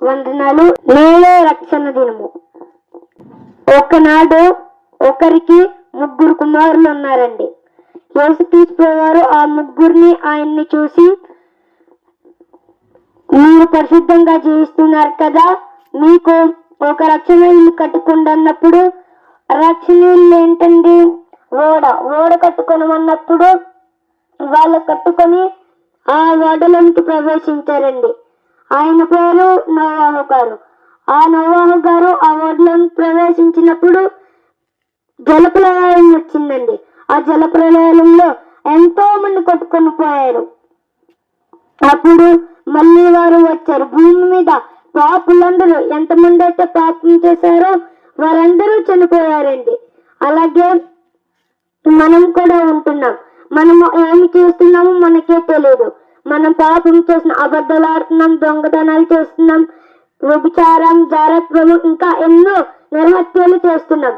వందనాలు. నేనే రక్షణ దినము. ఒకనాడు ఒకరికి ముగ్గురు కుమారులు ఉన్నారండి. యేసు తీసుకునేవారు ఆ ముగ్గురిని ఆయన్ని చూసి మీరు పరిశుద్ధంగా జీవిస్తున్నారు కదా మీకు ఒక రక్షణ ఇల్లు కట్టుకోండి అన్నప్పుడు రక్షణ ఇల్లు ఏంటండి? ఓడ ఓడ కట్టుకోనమన్నప్పుడు వాళ్ళు కట్టుకొని ఆ ఓడలోనికి ప్రవేశించారండి. ఆయన పేరు నోవాహు గారు. ఆ నోవాహు గారు ఆ ఓడలోకి ప్రవేశించినప్పుడు జలప్రలయం వచ్చిందండి. ఆ జలప్రలయంలో ఎంతో మంది కొట్టుకొని పోయారు. అప్పుడు మళ్ళీ వారు వచ్చారు. భూమి మీద పాపులందరూ ఎంతమంది అయితే పాపం చేశారో వారందరూ చనిపోయారండి. అలాగే మనం కూడా ఉంటున్నాం. మనము ఏమి చేస్తున్నామో మనకే తెలియదు మనం పాపం చేసిన అబద్ధాలు ఆడుతున్నాం దొంగతనాలు చేస్తున్నాం వ్యభిచారం జారత్వము ఇంకా ఎన్నో నిర్హత్యలు చేస్తున్నాం.